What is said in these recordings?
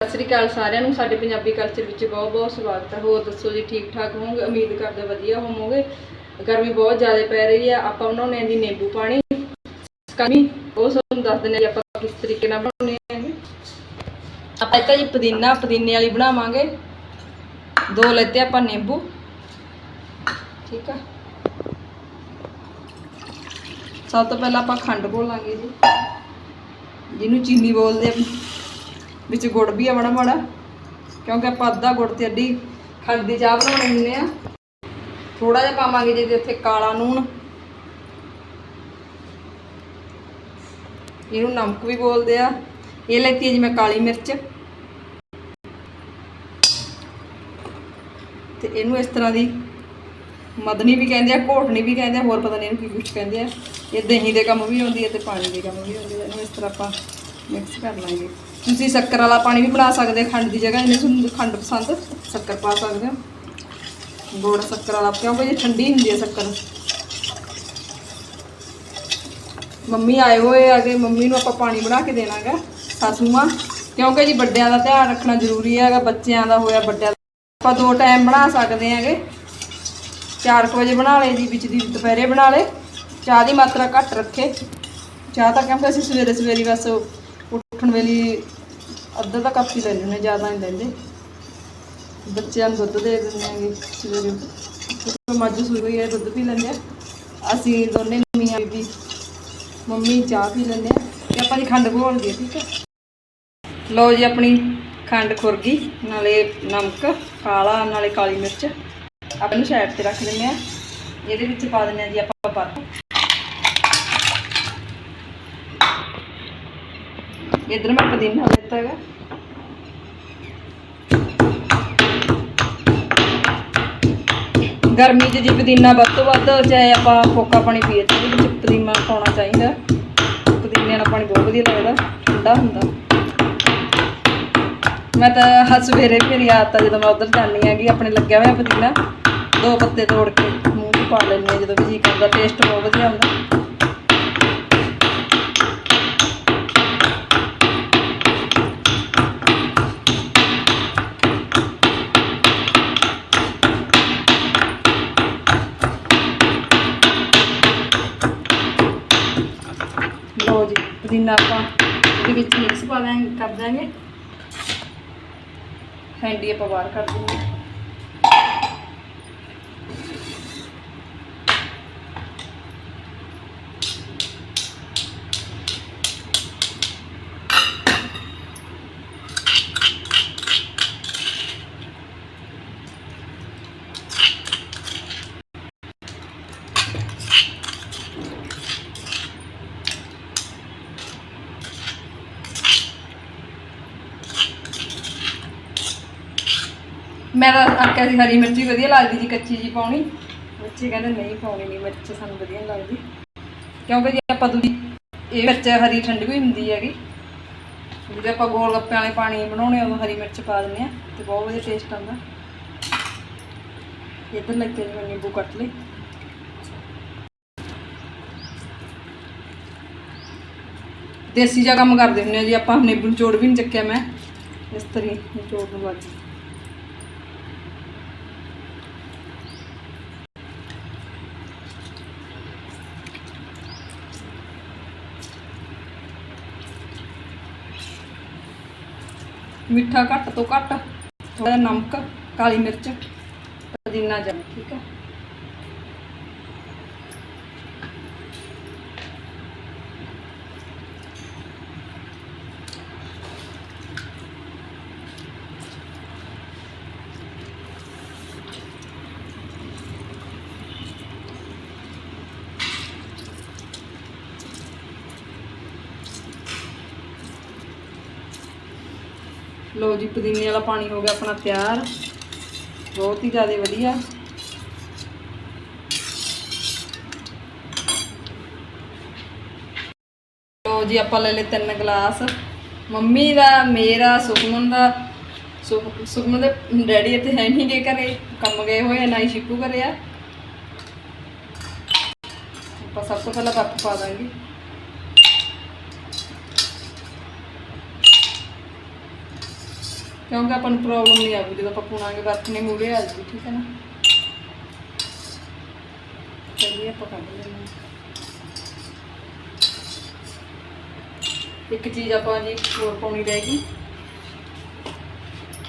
ਸਤਿ ਸ੍ਰੀ ਅਕਾਲ ਸਾਰਿਆਂ ਨੂੰ। ਸਾਡੇ ਪੰਜਾਬੀ ਕਲਚਰ ਵਿੱਚ ਬਹੁਤ ਬਹੁਤ ਸਵਾਗਤ ਹੈ। ਹੋਰ ਦੱਸੋ ਜੀ, ਠੀਕ ਠਾਕ ਹੋਵੋਗੇ? ਉਮੀਦ ਕਰਦੇ ਵਧੀਆ ਹੋਵੋਗੇ। ਗਰਮੀ ਬਹੁਤ ਜ਼ਿਆਦਾ ਪੈ ਰਹੀ ਹੈ। ਆਪਾਂ ਬਣਾਉਣੇ ਆ ਜੀ ਨਿੰਬੂ ਪਾਣੀ ਕਮੀ ਉਹ ਤੁਹਾਨੂੰ ਦੱਸ ਦਿੰਦੇ ਆ ਆਪਾਂ ਕਿਸ ਤਰੀਕੇ ਨਾਲ ਬਣਾਉਣੇ ਆ ਆਪਾਂ ਇੱਥੇ ਜੀ ਪੁਦੀਨਾ, ਪੁਦੀਨੇ ਵਾਲੀ ਬਣਾਵਾਂਗੇ। ਦੋ ਲੈਤੇ ਆਪਾਂ ਨਿੰਬੂ। ਠੀਕ ਆ। ਸਭ ਤੋਂ ਪਹਿਲਾਂ ਆਪਾਂ ਖੰਡ ਘੋਲਾਂਗੇ ਜੀ। ਜਿਹਨੂੰ ਚੀਨੀ ਬੋਲਦੇ ਆ। ਵਿੱਚ ਗੁੜ ਵੀ ਆ ਮਾੜਾ ਮਾੜਾ, ਕਿਉਂਕਿ ਆਪਾਂ ਅੱਧਾ ਗੁੜ ਤੇ ਅੱਧੀ ਖੰਡ ਦੀ ਚਾਹ ਬਣਾਉਣੀ ਹੁੰਦੇ ਆ ਥੋੜਾ ਜਿਹਾ ਪਾਵਾਂਗੇ ਜਿਹਦੇ ਉੱਥੇ ਕਾਲਾ ਨੂਣ ਇਹਨੂੰ ਨਮਕ ਵੀ ਬੋਲਦੇ ਆ। ਇਹ ਲੈਤੀ ਹੈ ਜੀ ਮੈਂ ਕਾਲੀ ਮਿਰਚ। ਤੇ ਇਹਨੂੰ ਇਸ ਤਰ੍ਹਾਂ ਦੀ ਮਦਨੀ ਵੀ ਕਹਿੰਦੇ ਆ, ਘੋਟਣੀ ਵੀ ਕਹਿੰਦੇ ਆ, ਹੋਰ ਪਤਾ ਨਹੀਂ ਇਹਨੂੰ ਕੀ ਕੁਝ ਕਹਿੰਦੇ ਆ। ਇਹ ਦਹੀਂ ਦੇ ਕੰਮ ਵੀ ਆਉਂਦੀ ਹੈ ਤੇ ਪਾਣੀ ਦੇ ਕੰਮ ਵੀ ਆਉਂਦੀ ਹੈ ਇਹਨੂੰ ਇਸ ਤਰ੍ਹਾਂ ਆਪਾਂ ਮਿਕਸ ਕਰ ਲਾਂਗੇ। ਤੁਸੀਂ ਸ਼ੱਕਰ ਵਾਲਾ ਪਾਣੀ ਵੀ ਬਣਾ ਸਕਦੇ ਹੋ, ਖੰਡ ਦੀ ਜਗ੍ਹਾ ਜੇ ਤੁਹਾਨੂੰ ਖੰਡ ਪਸੰਦ, ਸ਼ੱਕਰ ਪਾ ਸਕਦੇ ਹੋ। ਗੁੜ ਸ਼ੱਕਰ ਵਾਲਾ, ਕਿਉਂਕਿ ਇਹ ਠੰਡੀ ਹੁੰਦੀ ਹੈ ਸ਼ੱਕਰ। ਮੰਮੀ ਆਏ ਹੋਏ ਆ ਗਏ ਮੰਮੀ ਨੂੰ ਆਪਾਂ ਪਾਣੀ ਬਣਾ ਕੇ ਦੇਣਾਗਾ ਸਾਸੂ ਮਾਂ ਕਿਉਂਕਿ ਜੀ ਵੱਡਿਆਂ ਦਾ ਧਿਆਨ ਰੱਖਣਾ ਜ਼ਰੂਰੀ ਹੈਗਾ, ਬੱਚਿਆਂ ਦਾ ਹੋਇਆ ਵੱਡਿਆਂ ਦਾ। ਆਪਾਂ ਦੋ ਟਾਈਮ ਬਣਾ ਸਕਦੇ ਆਂਗੇ 4 ਵਜੇ ਬਣਾ ਲਏ ਜੀ, ਵਿੱਚ ਦੀ ਦੁਪਹਿਰੇ ਬਣਾ ਲਏ। ਚਾਹ ਦੀ ਮਾਤਰਾ ਘੱਟ ਰੱਖੇ। ਚਾਹ ਤਾਂ ਕਿਉਂਕਿ ਅਸੀਂ ਸਵੇਰੇ ਸਵੇਰੇ ਬਸ ਉੱਠਣ ਵੇਲੇ ਅੱਧਾ ਤਾਂ ਕੱਪ ਹੀ ਲੈਂਦੇ ਨੇ ਜ਼ਿਆਦਾ ਨਹੀਂ ਲੈਂਦੇ। ਬੱਚਿਆਂ ਨੂੰ ਦੁੱਧ ਦੇ ਦਿੰਦੇ ਆਂਗੇ ਸਵੇਰੇ ਕਿਉਂਕਿ ਮੱਝ ਸੂਈ ਹੋਈ ਹੈ ਦੁੱਧ ਪੀ ਲੈਂਦੇ ਆ। ਅਸੀਂ ਦੋਨੇ ਮੀਆਂ ਬੀਬੀ, ਮੰਮੀ ਚਾਹ ਪੀ ਲੈਂਦੇ ਆ ਤੇ ਆਪਾਂ ਜੀ ਖੰਡ ਘੋਲ ਗਏ ਠੀਕ ਹੈ ਲਓ ਜੀ ਆਪਣੀ ਖੰਡ ਖੁਰ ਗਈ ਨਾਲੇ ਨਮਕ, ਕਾਲਾ, ਨਾਲੇ ਕਾਲੀ ਮਿਰਚ। ਆਪਾਂ ਇਹਨੂੰ ਸਾਈਡ ਤੇ ਰੱਖ ਦਿੰਦੇ ਆ। ਇਹਦੇ ਵਿੱਚ ਪਾ ਦਿੰਦੇ ਆ ਜੀ ਆਪਾਂ ਬਰਫ ਇਧਰ ਮੈਂ ਪੁਦੀਨਾ ਲੈਤਾ ਹੈਗਾ। ਗਰਮੀ 'ਚ ਜੀ ਪੁਦੀਨਾ ਵੱਧ ਤੋਂ ਵੱਧ ਚਾਹੇ ਆਪਾਂ ਫੋਕਾ ਪਾਣੀ ਪੀਏ ਤੇ ਉਹਦੇ ਵਿੱਚ ਪੁਦੀਨਾ ਪਾਉਣਾ ਚਾਹੀਦਾ। ਪੁਦੀਨੇ ਨਾਲ ਪਾਣੀ ਬਹੁਤ ਵਧੀਆ ਲੱਗਦਾ, ਠੰਡਾ ਹੁੰਦਾ। ਮੈਂ ਤਾਂ ਹੱਸ ਸਵੇਰੇ ਵੀ ਮੇਰੀ ਆਦਤ ਆ ਜਦੋਂ ਮੈਂ ਉਧਰ ਜਾਂਦੀ ਹੈਗੀ, ਆਪਣੇ ਲੱਗਿਆ ਹੋਇਆ ਪੁਦੀਨਾ, ਦੋ ਪੱਤੇ ਤੋੜ ਕੇ ਮੂੰਹ 'ਚ ਪਾ ਲੈਂਦੀ ਹਾਂ ਜਦੋਂ ਵੀ ਜੀ ਕਰਦਾ ਟੇਸਟ ਬਹੁਤ ਵਧੀਆ ਹੁੰਦਾ। ਲਓ ਜੀ, ਪੁਦੀਨਾ ਆਪਾਂ ਦੇ ਵਿੱਚ ਮਿਕਸ ਪਾ ਦਾਂਗੇ ਕਰ ਦਾਂਗੇ ਹੈਂਡੀ ਆਪਾਂ ਬਾਹਰ ਕਰ ਦਿੰਦੇ ਮੈਂ ਤਾਂ ਆਖਿਆ ਸੀ ਹਰੀ ਮਿਰਚ ਵਧੀਆ ਲੱਗਦੀ ਜੀ ਕੱਚੀ ਜੀ ਪਾਉਣੀ। ਬੱਚੇ ਕਹਿੰਦੇ ਨਹੀਂ ਪਾਉਣੀ ਨਹੀਂ ਮਿਰਚ ਸਾਨੂੰ ਵਧੀਆ ਨਹੀਂ ਲੱਗਦੀ। ਕਿਉਂਕਿ ਜੇ ਆਪਾਂ ਦੂਜੀ ਇਹ ਮਿਰਚ ਹਰੀ ਠੰਡੀ ਵੀ ਹੁੰਦੀ ਹੈਗੀ। ਜਦੋਂ ਆਪਾਂ ਗੋਲ ਗੱਪਿਆਂ ਵਾਲੇ ਪਾਣੀ ਬਣਾਉਣੇ ਉਦੋਂ ਹਰੀ ਮਿਰਚ ਪਾ ਦਿੰਦੇ ਆ ਤੇ ਬਹੁਤ ਵਧੀਆ ਟੇਸਟ ਆਉਂਦਾ। ਇੱਧਰ ਲੱਗੇ ਜੀ ਮੈਂ ਨਿੰਬੂ ਕੱਟ ਲਈ। ਦੇਸੀ ਜਿਹਾ ਕੰਮ ਕਰਦੇ ਹੁੰਦੇ ਆ ਜੀ ਆਪਾਂ ਨਿੰਬੂ ਨਿਚੋੜ ਵੀ ਨਹੀਂ ਚੱਕਿਆ ਮੈਂ। ਇਸ ਤਰੀ ਨਿਚੋੜ ਨੂੰ ਲੱਗ ਮਿੱਠਾ ਘੱਟ ਤੋਂ ਘੱਟ ਥੋੜਾ ਜਿਹਾ ਨਮਕ ਕਾਲੀ ਮਿਰਚ ਪੁਦੀਨਾ ਜਮ ਠੀਕ ਹੈ? ਲੋ ਜੀ ਪੁਦੀਨੇ ਵਾਲਾ ਪਾਣੀ ਹੋ ਗਿਆ ਆਪਣਾ ਤਿਆਰ। ਬਹੁਤ ਹੀ ਜ਼ਿਆਦਾ ਵਧੀਆ। ਲੋ ਜੀ ਆਪਾਂ ਲੈ ਲਏ ਤਿੰਨ ਗਲਾਸ। ਮੰਮੀ ਦਾ ਮੇਰਾ ਸੁਖਮਨ ਦਾ। ਸੁਖ- ਸੁਖਮਨ ਦੇ ਡੈਡੀ ਇੱਥੇ ਹੈ ਨਹੀਂ ਗਏ ਘਰੇ। ਕੰਮ ਗਏ ਹੋਏ ਆ, ਨਾ ਹੀ ਸ਼ਿਪੂ ਘਰੇ ਆ ਆਪਾਂ ਸਭ ਤੋਂ ਪਹਿਲਾਂ ਬਰਫ ਪਾ ਦਾਂਗੇ। ਕਿਉਂਕਿ ਆਪਾਂ ਨੂੰ ਪ੍ਰੋਬਲਮ ਨਹੀਂ ਆਊਗੀ, ਜਦੋਂ ਆਪਾਂ ਪੁਣਾਂਗੇ ਵਰਤਨੇ ਮੂਰੇ ਆ ਜਾਊਗੀ, ਠੀਕ ਹੈ ਨਾ? ਚਲਿਏ ਆਪਾਂ ਕੱਢ ਲੈਂਦੇ ਇੱਕ ਚੀਜ਼ ਆਪਾਂ ਜੀ ਹੋਰ ਪਾਉਣੀ ਰਹਿ ਗਈ।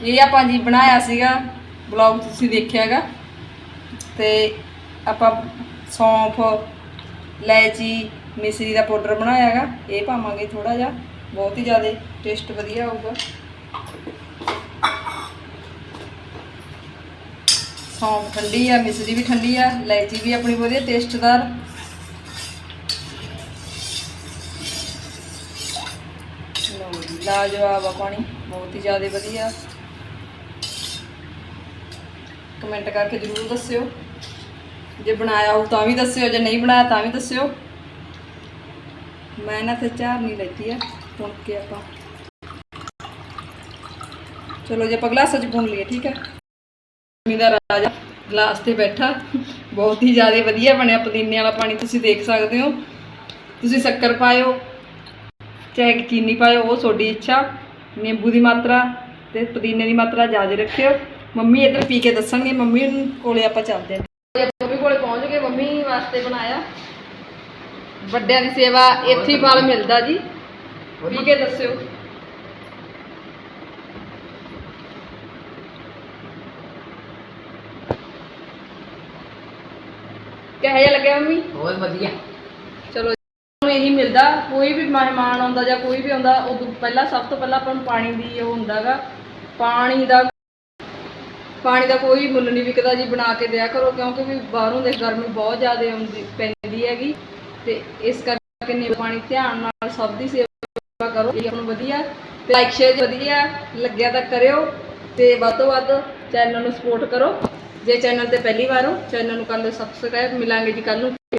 ਇਹ ਆਪਾਂ ਜੀ ਬਣਾਇਆ ਸੀਗਾ ਬਲੌਗ ਤੁਸੀਂ ਦੇਖਿਆਗਾ ਤੇ ਆਪਾਂ ਸੌਂਫ, ਇਲਾਇਚੀ, ਮਿਸਰੀ ਦਾ ਪਾਊਡਰ ਬਣਾਇਆਗਾ ਇਹ ਪਾਵਾਂਗੇ ਥੋੜਾ ਜਿਹਾ, ਬਹੁਤ ਹੀ ਜ਼ਿਆਦਾ ਟੇਸਟ ਵਧੀਆ ਆਊਗਾ। ਸੌਂਫ ਠੰਡੀ ਆ ਮਿਸਰੀ ਵੀ ਠੰਡੀ ਆ ਇਲਾਇਚੀ ਵੀ ਆਪਣੀ ਵਧੀਆ ਟੇਸਟਦਾਰ। ਲਓ ਜੀ, ਲਾਜਵਾਬ ਆ ਪਾਣੀ ਬਹੁਤ ਹੀ ਜ਼ਿਆਦਾ ਵਧੀਆ। ਕਮੈਂਟ ਕਰਕੇ ਜਰੂਰ ਦੱਸਿਓ। ਜੇ ਬਣਾਇਆ ਹੋ ਤਾਂ ਵੀ ਦੱਸਿਓ ਜੇ ਨਹੀਂ ਬਣਾਇਆ ਤਾਂ ਵੀ ਦੱਸਿਓ। ਮੈਂ ਨਾ ਤੇ ਚਾਹ ਨਹੀਂ ਲੈਤੀ ਆ ਪੁਣ ਕੇ ਆਪਾਂ। ਚਲੋ ਜੇ ਆਪਾਂ ਗਲਾਸਾਂ 'ਚ ਪੁਣ ਲਈਏ ਠੀਕ ਹੈ ਮੰਮੀ ਦਾ ਰਾਜਾ ਗਲਾਸ ਤੇ ਬੈਠਾ। ਬਹੁਤ ਹੀ ਜ਼ਿਆਦਾ ਵਧੀਆ ਬਣਿਆ ਪੁਦੀਨੇ ਵਾਲਾ ਪਾਣੀ ਤੁਸੀਂ ਦੇਖ ਸਕਦੇ ਹੋ। ਤੁਸੀਂ ਸ਼ੱਕਰ ਪਾਇਓ ਚਾਹੇ ਚੀਨੀ ਪਾਇਓ ਉਹ ਤੁਹਾਡੀ ਇੱਛਾ। ਨਿੰਬੂ ਦੀ ਮਾਤਰਾ ਤੇ ਪੁਦੀਨੇ ਦੀ ਮਾਤਰਾ ਜ਼ਿਆਦਾ ਰੱਖਿਓ। ਮੰਮੀ ਇੱਧਰ ਪੀ ਕੇ ਦੱਸਣਗੇ ਮੰਮੀ ਕੋਲੇ ਆਪਾਂ ਚੱਲਦੇ ਹਾਂ। ਮੰਮੀ ਕੋਲੇ ਪਹੁੰਚ ਗਏ ਮੰਮੀ ਵਾਸਤੇ ਬਣਾਇਆ। ਵੱਡਿਆਂ ਦੀ ਸੇਵਾ ਇੱਥੇ ਹੀ ਫਲ ਮਿਲਦਾ ਜੀ। ਪੀ ਕੇ ਦੱਸਿਓ। ਕਿਹੋ ਜਿਹਾ ਲੱਗਿਆ ਮੰਮੀ? ਬਹੁਤ ਵਧੀਆ। ਚਲੋ ਨੂੰ ਇਹੀ ਮਿਲਦਾ ਕੋਈ ਵੀ ਮਹਿਮਾਨ ਆਉਂਦਾ ਜਾਂ ਕੋਈ ਵੀ ਆਉਂਦਾ ਉਦੋਂ ਪਹਿਲਾਂ ਸਭ ਤੋਂ ਪਹਿਲਾਂ ਆਪਾਂ ਨੂੰ ਪਾਣੀ ਦੀ ਉਹ ਹੁੰਦਾਗਾ। ਪਾਣੀ ਦਾ ਪਾਣੀ ਦਾ ਕੋਈ ਮੁੱਲ ਨਹੀਂ ਵਿਕਦਾ ਜੀ ਬਣਾ ਕੇ ਦਿਆ ਕਰੋ ਕਿਉਂਕਿ ਵੀ ਬਾਹਰੋਂ ਦੇ ਗਰਮੀ ਬਹੁਤ ਜ਼ਿਆਦਾ ਆਉਂਦੀ ਪੈਂਦੀ ਹੈਗੀ। ਤੇ ਇਸ ਕਰਕੇ ਨੀ ਪਾਣੀ ਧਿਆਨ ਨਾਲ ਸਭ ਦੀ ਸੇਵਾ ਕਰੋ ਇਹ ਨੂੰ ਵਧੀਆ। ਤੇ ਲਾਈਕ ਸ਼ੇਅਰ ਵਧੀਆ ਲੱਗਿਆ ਤਾਂ ਕਰਿਓ ਤੇ ਵੱਧ ਤੋਂ ਵੱਧ ਚੈਨਲ ਨੂੰ ਸਪੋਰਟ ਕਰੋ। ਜੇ ਚੈਨਲ ਤੇ ਪਹਿਲੀ ਵਾਰ ਹੋ ਚੈਨਲ ਨੂੰ ਕਰ ਲਓ ਸਬਸਕ੍ਰਾਈਬ ਮਿਲਾਂਗੇ ਜੀ ਕੱਲ ਨੂੰ।